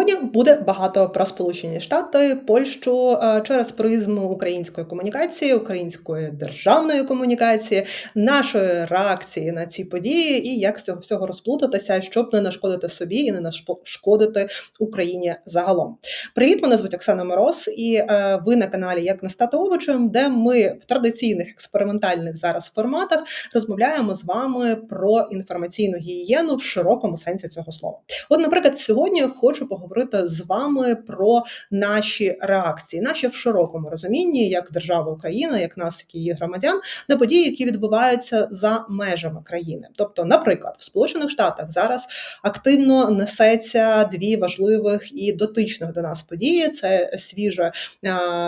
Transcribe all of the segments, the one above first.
Сьогодні буде багато про Сполучені Штати, Польщу е, через призму української комунікації, української державної комунікації, нашої реакції на ці події і як з цього всього розплутатися, щоб не нашкодити собі і не нашкодити Україні загалом. Привіт, мене звуть Оксана Мороз, і е, ви на каналі Як не стати овочем, де ми в традиційних експериментальних зараз форматах розмовляємо з вами про інформаційну гігієну в широкому сенсі цього слова. От, наприклад, сьогодні хочу поговорити з вами про наші реакції, наші в широкому розумінні, як держава Україна, як нас, як її громадян, на події, які відбуваються за межами країни. Тобто, наприклад, в Сполучених Штатах зараз активно несеться дві важливих і дотичних до нас події: це свіжа,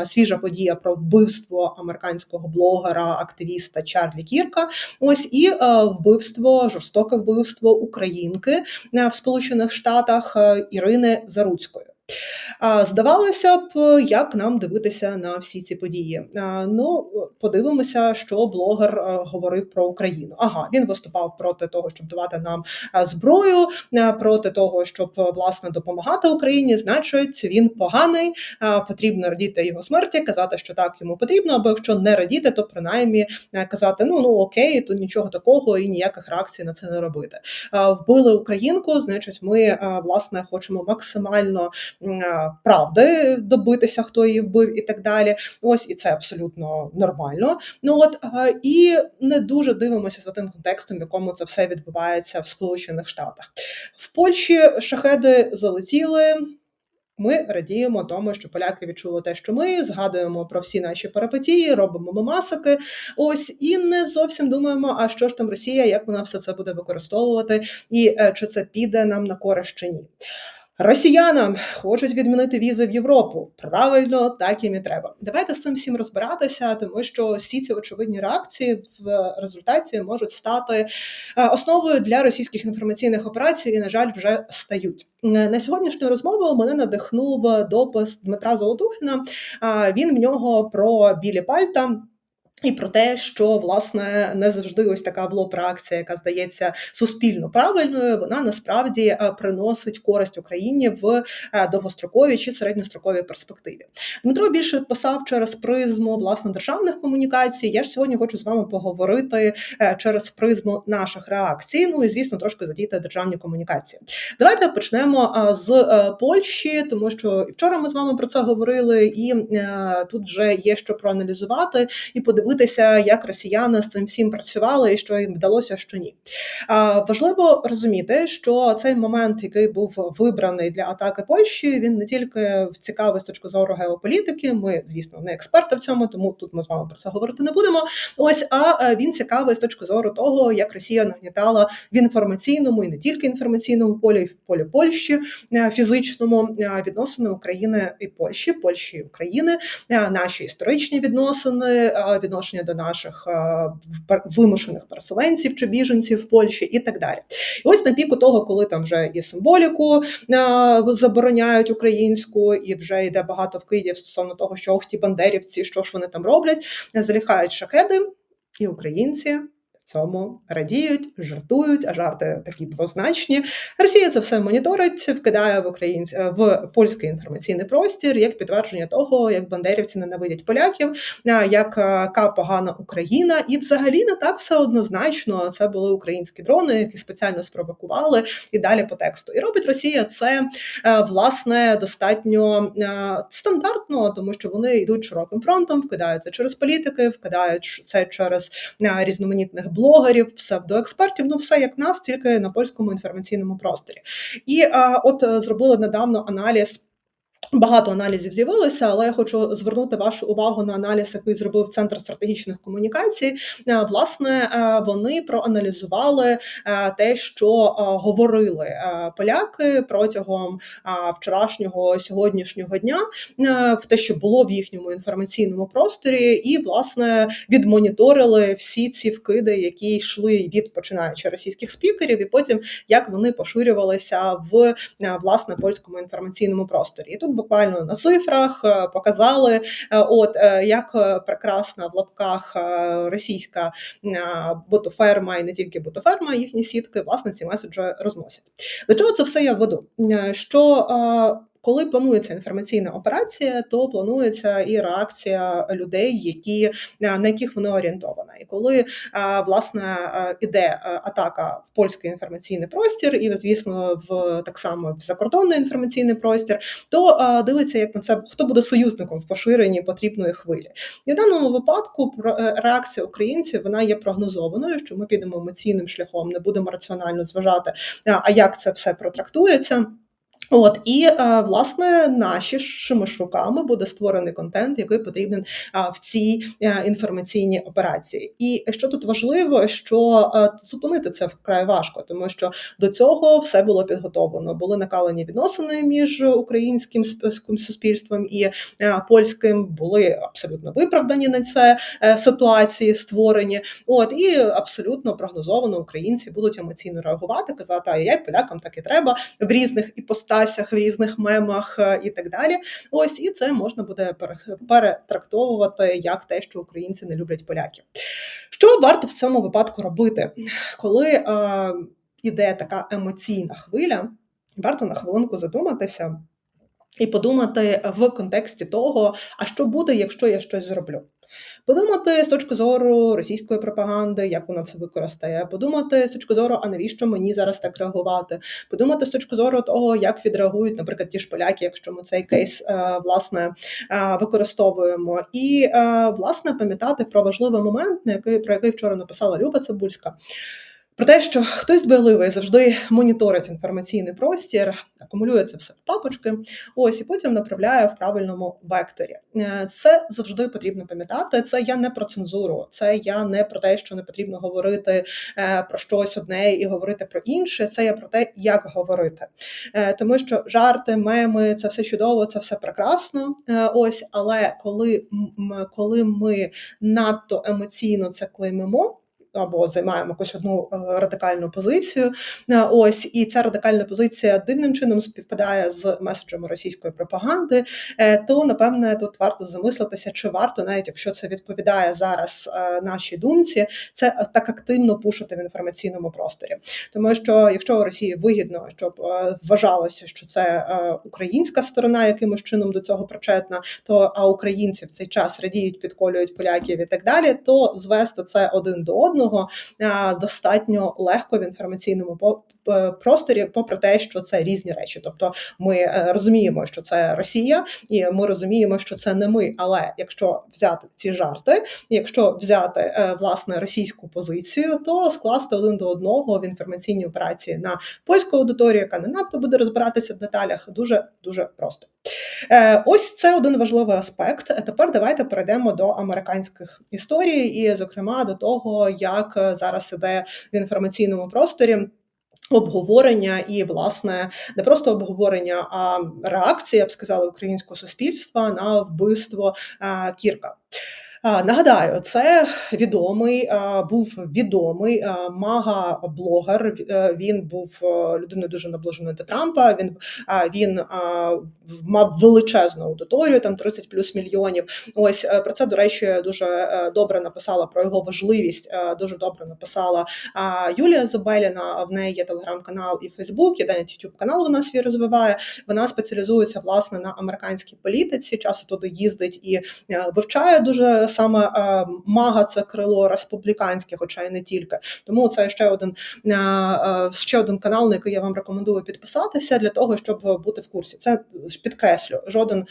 свіжа подія про вбивство американського блогера, активіста Чарлі Кірка. Ось і вбивство, жорстоке вбивство українки в Сполучених Штатах Ірини Заруцькою. Здавалося б, як нам дивитися на всі ці події. Ну, подивимося, що блогер е, говорив про Україну. Ага, він виступав проти того, щоб давати нам е, зброю, е, проти того, щоб власне допомагати Україні. Значить, він поганий, потрібно радіти його смерті, казати, що так йому потрібно, або якщо не радіти, то принаймні казати: ну ну окей, тут нічого такого і ніяких реакцій на це не робити. Вбили українку, значить, ми власне хочемо максимально правди добитися, хто її вбив, і так далі. Ось і це абсолютно нормально. Ну от і не дуже дивимося за тим контекстом, в якому це все відбувається в Сполучених Штатах. В Польщі шахеди залетіли. Ми радіємо тому, що поляки відчули те, що ми згадуємо про всі наші перипетії, робимо мемасики. Ось і не зовсім думаємо, а що ж там Росія, як вона все це буде використовувати, і е, чи це піде нам на користь чи ні. Росіянам хочуть відмінити візи в Європу. Правильно, так їм і треба. Давайте з цим всім розбиратися, тому що всі ці очевидні реакції в результаті можуть стати е, основою для російських інформаційних операцій і, на жаль, вже стають. На сьогоднішню розмову мене надихнув допис Дмитра Золотухіна. Він в нього про білі пальта. І про те, що власне не завжди ось така блок-реакція, яка здається суспільно правильною, вона насправді е, приносить користь Україні в е, довгостроковій чи середньостроковій перспективі. Дмитро більше писав через призму власне державних комунікацій. Я ж сьогодні хочу з вами поговорити е, через призму наших реакцій. Ну і звісно, трошки задіти державні комунікації. Давайте почнемо з Польщі, тому що і вчора ми з вами про це говорили, і тут вже є що проаналізувати і подивитися подивитися, як росіяни з цим всім працювали і що їм вдалося, що ні. Важливо розуміти, що цей момент, який був вибраний для атаки Польщі, він не тільки цікавий з точки зору геополітики. Ми, звісно, не експерти в цьому, тому тут ми з вами про це говорити не будемо. Ось а е, він цікавий з точки зору того, як Росія нагнітала в інформаційному і не тільки інформаційному полі, і в полі Польщі е, фізичному е, відносини України і Польщі, Польщі і України, наші історичні відносини, відносини відношення до наших е, вимушених переселенців чи біженців в Польщі і так далі. І ось на піку того, коли там вже і символіку е, забороняють українську, і вже йде багато вкидів стосовно того, що ох ті бандерівці, що ж вони там роблять, заліхають шакеди. і українці цьому радіють, жартують, а жарти такі двозначні. Росія це все моніторить, вкидає в українсь в польський інформаційний простір як підтвердження того, як бандерівці ненавидять поляків, яка погана Україна, і взагалі не так все однозначно. Це були українські дрони, які спеціально спровокували і далі по тексту. І робить Росія це власне достатньо стандартно, тому що вони йдуть широким фронтом, вкидаються через політики, вкидають це через різноманітних блогерів, псевдоекспертів, ну все як нас, тільки на польському інформаційному просторі. І от е, зробили недавно аналіз. Багато аналізів з'явилося, але я хочу звернути вашу увагу на аналіз, який зробив центр стратегічних комунікацій. Е, власне, е, вони проаналізували е, те, що говорили поляки протягом вчорашнього сьогоднішнього дня, те, що було в їхньому інформаційному просторі, і власне відмоніторили всі ці вкиди, які йшли від починаючи російських спікерів, і потім як вони поширювалися в власне польському інформаційному просторі. І тут буквально на цифрах е, показали, от як прекрасна в лапках російська ботоферма і не тільки ботоферма, їхні сітки власне ці меседжі розносять. До чого це все я веду? Що коли планується інформаційна операція, то планується і реакція людей, які на яких вона орієнтована. І коли власне іде атака в польський інформаційний простір, і звісно, в так само в закордонний інформаційний простір, то дивиться, як на це хто буде союзником в поширенні потрібної хвилі. І в даному випадку е, реакція українців вона є прогнозованою, що ми підемо емоційним шляхом, не будемо раціонально зважати, а як це все протрактується. От і е, власне нашими руками буде створений контент, який потрібен в цій е, інформаційній операції. І що тут важливо, що е, зупинити це вкрай важко, тому що до цього все було підготовлено. Були накалені відносини між українським суспільством і польським, були абсолютно виправдані на це ситуації створені. От і абсолютно прогнозовано українці будуть емоційно реагувати, казати, а я полякам так і треба в різних іпостасях стасях, в різних мемах е, і так далі. Ось і це можна буде перетрактовувати як те, що українці не люблять поляків. Що варто в цьому випадку робити, коли е, іде така емоційна хвиля? Варто на хвилинку задуматися. І подумати в контексті того, а що буде, якщо я щось зроблю. Подумати з точки зору російської пропаганди, як вона це використає, подумати з точки зору, а навіщо мені зараз так реагувати? Подумати з точки зору того, як відреагують, наприклад, ті ж поляки, якщо ми цей кейс е, власне е, використовуємо, і е, власне пам'ятати про важливий момент, на який про який вчора написала Люба Цибульська. Про те, що хтось дбайливий завжди моніторить інформаційний простір, акумулює це все в папочки, ось і потім направляє в правильному векторі. Е, це завжди потрібно пам'ятати. Це я не про цензуру, це я не про те, що не потрібно говорити е, про щось одне і говорити про інше. Це я про те, як говорити. Е, тому що жарти, меми це все чудово, це все прекрасно. Ось, але коли, коли ми надто емоційно це клеймимо або займаємо якусь одну е, радикальну позицію. Е, ось і ця радикальна позиція дивним чином співпадає з меседжами російської пропаганди. Е, то напевне тут варто замислитися, чи варто, навіть якщо це відповідає зараз нашій думці, це так активно пушити в інформаційному просторі, тому що якщо Росії вигідно, щоб вважалося, що це українська сторона якимось чином до цього причетна, то а українці в цей час радіють, підколюють поляків і так далі, то звести це один до одного одного достатньо легко в інформаційному просторі, попри те, що це різні речі. Тобто ми е, розуміємо, що це Росія, і ми розуміємо, що це не ми. Але якщо взяти ці жарти, якщо взяти е, власне російську позицію, то скласти один до одного в інформаційній операції на польську аудиторію, яка не надто буде розбиратися в деталях, дуже дуже просто. Е, ось це один важливий аспект. Тепер давайте перейдемо до американських історій, і, зокрема, до того, як зараз іде в інформаційному просторі. Обговорення і власне не просто обговорення, а реакція я б сказала українського суспільства на вбивство Кірка. Нагадаю, це відомий був відомий мага-блогер. Е, він був е, людиною дуже наближеною до Трампа. Він він мав величезну аудиторію, там 30 плюс мільйонів. Ось е, про це до речі дуже добре написала про його важливість. Дуже добре написала Юлія Забеліна. В неї є телеграм-канал і Фейсбук, і навіть youtube канал вона свій розвиває. Вона спеціалізується власне на американській політиці. Часу туди їздить і вивчає дуже саме е, мага це крило республіканське, хоча й не тільки. Тому це ще один е, е, ще один канал, на який я вам рекомендую підписатися для того, щоб бути в курсі. Це підкреслю, жоден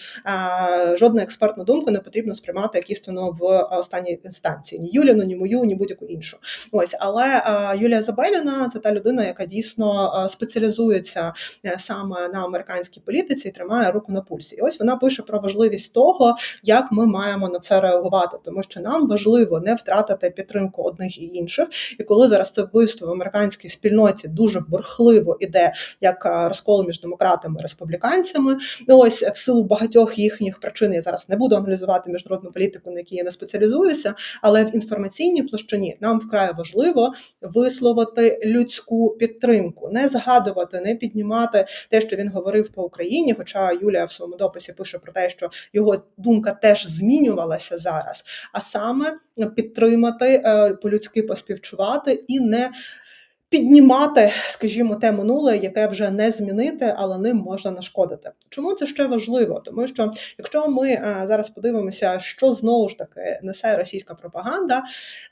жодну експертну думку не потрібно сприймати як істину в останній інстанції. Ні Юліну, ні мою, ні будь-яку іншу. Ось але Юлія Забеліна це та людина, яка дійсно спеціалізується саме на американській політиці і тримає руку на пульсі. І ось вона пише про важливість того, як ми маємо на це реагувати вбивати, тому що нам важливо не втратити підтримку одних і інших. І коли зараз це вбивство в американській спільноті дуже бурхливо іде, як розкол між демократами і республіканцями, ну ось в силу багатьох їхніх причин я зараз не буду аналізувати міжнародну політику, на якій я не спеціалізуюся, але в інформаційній площині нам вкрай важливо висловити людську підтримку, не згадувати, не піднімати те, що він говорив по Україні. Хоча Юлія в своєму дописі пише про те, що його думка теж змінювалася зараз, а саме підтримати е, по-людськи поспівчувати і не піднімати, скажімо, те минуле, яке вже не змінити, але ним можна нашкодити. Чому це ще важливо? Тому що якщо ми е, зараз подивимося, що знову ж таки несе російська пропаганда,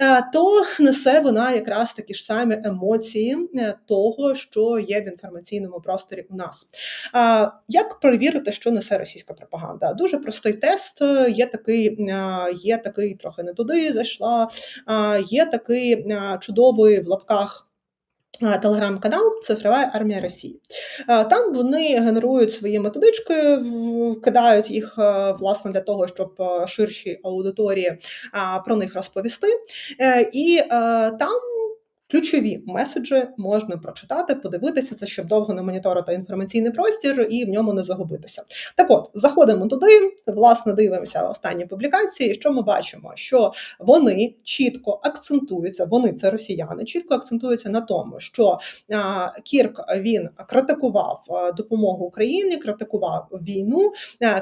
е, то несе вона якраз такі ж самі емоції е, того, що є в інформаційному просторі у нас. Як перевірити, що несе російська пропаганда? Дуже простий тест. Є такий, є такий трохи не туди зайшла, є такий чудовий в лапках. Телеграм-канал Цифрова армія Росії. Там вони генерують свої методички, кидають їх власне для того, щоб ширші аудиторії про них розповісти. Е, і там Ключові меседжі можна прочитати, подивитися це, щоб довго не моніторити інформаційний простір і в ньому не загубитися. Так от, заходимо туди, власне, дивимося останні публікації, що ми бачимо? Що вони чітко акцентуються, вони це росіяни, чітко акцентуються на тому, що Кірк він критикував допомогу Україні, критикував війну,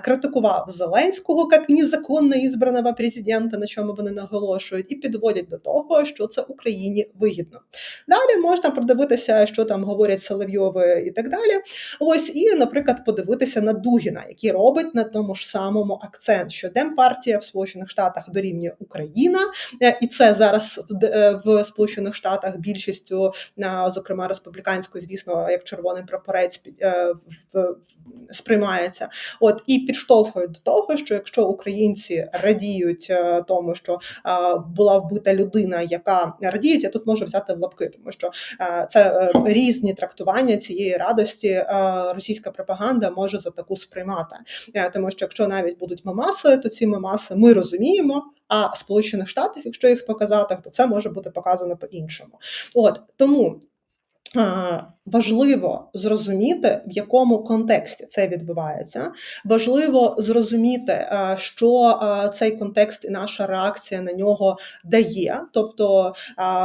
критикував Зеленського як незаконно ізбраного президента, на чому вони наголошують, і підводять до того, що це Україні вигідно потрібно. Далі можна продивитися, що там говорять Соловйови і так далі. Ось і, наприклад, подивитися на Дугіна, який робить на тому ж самому акцент, що Демпартія в Сполучених Штатах дорівнює Україна, е, і це зараз в е, Сполучених Штатах більшістю, зокрема республіканською, звісно, як червоний прапорець е, сприймається. От і підштовхують до того, що якщо українці радіють тому, що була вбита людина, яка радіють, я тут можу взяти взяти в лапки, тому що е, це е, різні трактування цієї радості. Е, російська пропаганда може за таку сприймати, тому що якщо навіть будуть мемаси, то ці мемаси ми розуміємо. А Сполучених Штатах, якщо їх показати, то це може бути показано по іншому. От тому Важливо зрозуміти, в якому контексті це відбувається. Важливо зрозуміти, що цей контекст і наша реакція на нього дає. Тобто,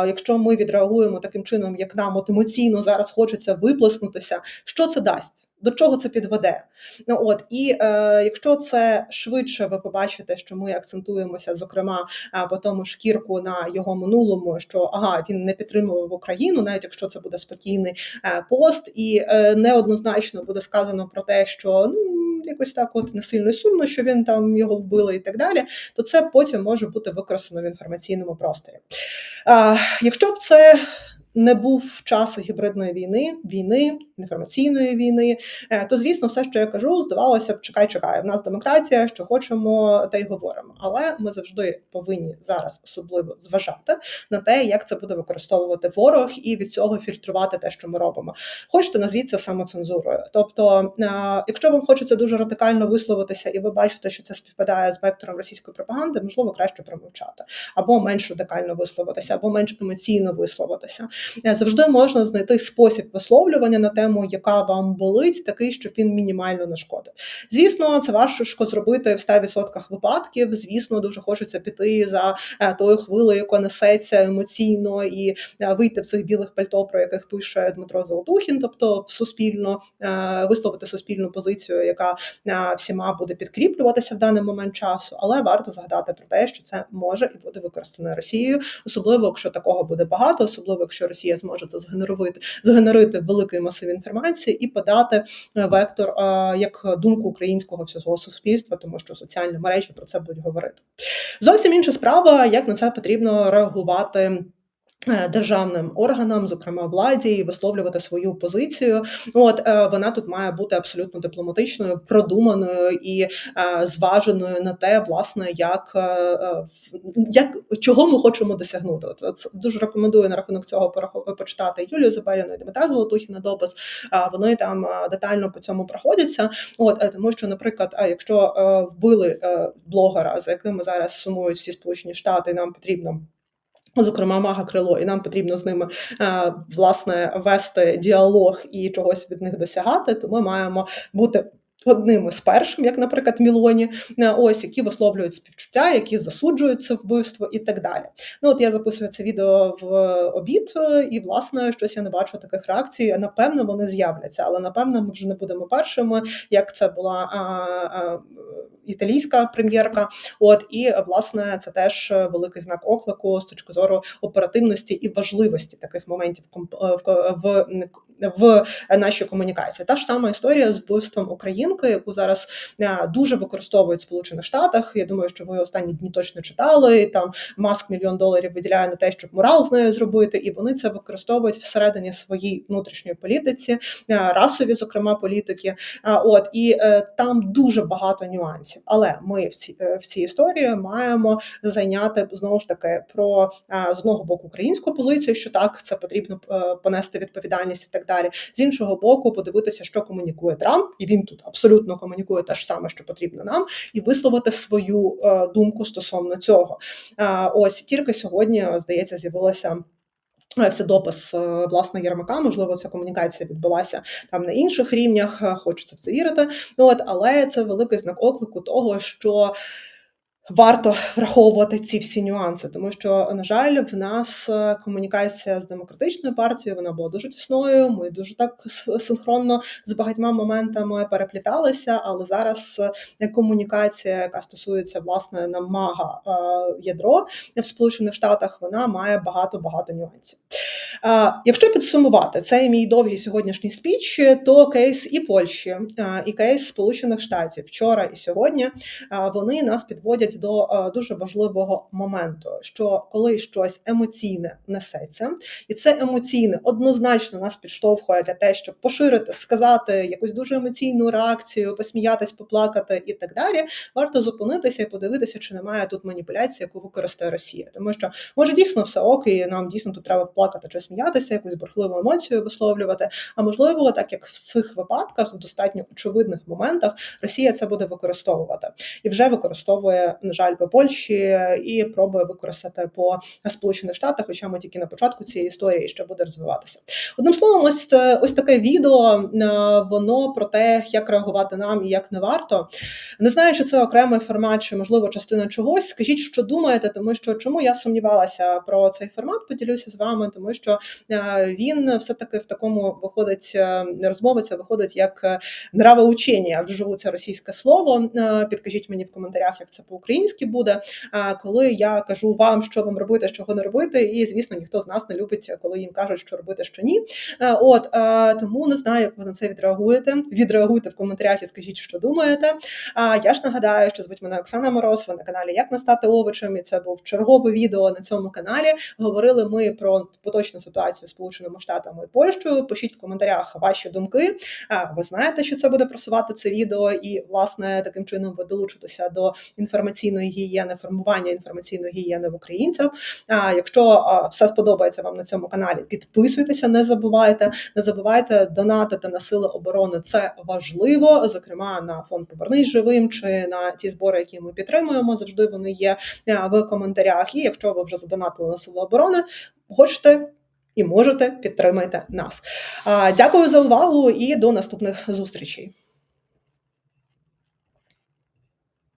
якщо ми відреагуємо таким чином, як нам от емоційно зараз хочеться виплеснутися, що це дасть? До чого це підведе? Ну от і е, якщо це швидше, ви побачите, що ми акцентуємося, зокрема, по тому шкірку на його минулому, що ага, він не підтримував Україну, навіть якщо це буде спокійний е, пост, і е, неоднозначно буде сказано про те, що ну. Якось так, от не сильно сумно, що він там його вбили і так далі, то це потім може бути використано в інформаційному просторі. А, Якщо б це не був час гібридної війни, війни, інформаційної війни, е, то звісно, все, що я кажу, здавалося б, чекай, чекай. В нас демократія, що хочемо, та й говоримо. Але ми завжди повинні зараз особливо зважати на те, як це буде використовувати ворог, і від цього фільтрувати те, що ми робимо. Хочете назвіть це самоцензурою. Тобто, е, якщо вам хочеться дуже радикально висловитися, і ви бачите, що це співпадає з вектором російської пропаганди, можливо, краще промовчати або менш радикально висловитися, або менш емоційно висловитися. Е, завжди можна знайти спосіб висловлювання на тему, яка вам болить, такий, щоб він мінімально не шкодив. Звісно, це важко зробити в 100% випадків. Звісно, дуже хочеться піти за е, тою хвилею, яка несеться емоційно, і е, вийти в цих білих пальто, про яких пише Дмитро Золотухін, тобто суспільно висловити суспільну позицію, яка всіма буде підкріплюватися в даний момент часу, але варто згадати про те, що це може і буде використано Росією, особливо якщо такого буде багато, особливо якщо. Росія зможе це згенерувати, згенерити великий масив інформації і подати е, вектор е, як думку українського всього суспільства, тому що соціальні мережі про це будуть говорити. Зовсім інша справа, як на це потрібно реагувати. Е, державним органам, зокрема владі, і висловлювати свою позицію. От е, вона тут має бути абсолютно дипломатичною, продуманою і е, зваженою на те, власне, як як чого ми хочемо досягнути. Це дуже рекомендую на рахунок цього почитати Юлію Забеліну і Дмитра Золотухіна допис. Вони там детально по цьому проходяться. От тому, що, наприклад, якщо вбили блогера, за якими зараз сумують всі сполучені штати, нам потрібно. Зокрема, мага крило, і нам потрібно з ними е, власне вести діалог і чогось від них досягати. То ми маємо бути одними з першим, як, наприклад, Мілоні, е, ось які висловлюють співчуття, які засуджують це вбивство і так далі. Ну от я записую це відео в обід, е, і власне щось я не бачу таких реакцій. Напевно, вони з'являться, але напевно ми вже не будемо першими, як це була а, а, італійська прем'єрка. От і власне це теж великий знак оклику з точки зору оперативності і важливості таких моментів в, в, в нашій комунікації. Та ж сама історія з вбивством українки, яку зараз дуже використовують в Сполучених Штатах. Я думаю, що ви останні дні точно читали. Там маск мільйон доларів виділяє на те, щоб морал з нею зробити, і вони це використовують всередині своїй внутрішньої політиці, расові, зокрема, політики. От і е, там дуже багато нюансів. Але ми в цій е, в цій історії маємо зайняти знову ж таки про з одного боку українську позицію, що так це потрібно е, понести відповідальність і так далі далі. З іншого боку, подивитися, що комунікує Трамп, і він тут абсолютно комунікує те ж саме, що потрібно нам, і висловити свою е, думку стосовно цього. Ось тільки сьогодні здається, з'явилася. Е, все допис е, власне Єрмака, можливо, ця комунікація відбулася там на інших рівнях. Хочеться в це вірити. Ну от але це великий знак оклику того, що Варто враховувати ці всі нюанси, тому що, на жаль, в нас е, комунікація з демократичною партією вона була дуже тісною. Ми дуже так синхронно з багатьма моментами перепліталися. Але зараз е, комунікація, яка стосується власне намага е, ядро в Сполучених Штатах, вона має багато багато нюансів. Якщо підсумувати цей мій довгий сьогоднішній спіч, то кейс і Польщі, і кейс Сполучених Штатів вчора і сьогодні вони нас підводять до дуже важливого моменту, що коли щось емоційне несеться, і це емоційне однозначно нас підштовхує для те, щоб поширити, сказати якусь дуже емоційну реакцію, посміятись, поплакати і так далі. Варто зупинитися і подивитися, чи немає тут маніпуляції, яку використає Росія, тому що може дійсно все ок, і нам дійсно тут треба плакати чи сміятися, якусь бурхливу емоцію висловлювати. А можливо, так як в цих випадках, в достатньо очевидних моментах, Росія це буде використовувати і вже використовує, на жаль, по Польщі і пробує використати по Сполучених Штатах, хоча ми тільки на початку цієї історії ще буде розвиватися. Одним словом, ось ось таке відео е, воно про те, як реагувати нам і як не варто. Не знаю, чи це окремий формат, чи можливо частина чогось. Скажіть, що думаєте, тому що чому я сумнівалася про цей формат? Поділюся з вами, тому що Е, він все-таки в такому виходить е, розмови, це виходить як е, нравоучення, вживу це російське слово. Підкажіть мені в коментарях, як це по-українськи буде. Коли я кажу вам, що вам робити, що не робити, і звісно, ніхто з нас не любить, коли їм кажуть, що робити, що ні. От тому не знаю, як ви на це відреагуєте. Відреагуйте в коментарях і скажіть, що думаєте. А я ж нагадаю, що звуть мене Оксана Мороз, ви на каналі Як не стати овочем, і це був чергове відео на цьому каналі. Говорили ми про поточну ситуацію з Сполученими Штатами і Польщею. Пишіть в коментарях ваші думки. Ви знаєте, що це буде просувати це відео, і власне таким чином ви долучитеся до інформаційної гігієни, формування інформаційної гігієни в українців. А якщо все сподобається вам на цьому каналі, підписуйтеся, не забувайте, не забувайте донатити на сили оборони. Це важливо, зокрема на фонд Повернись живим чи на ті збори, які ми підтримуємо. Завжди вони є в коментарях. І якщо ви вже задонатили на сили оборони, хочете і можете підтримати нас. Дякую за увагу і до наступних зустрічей.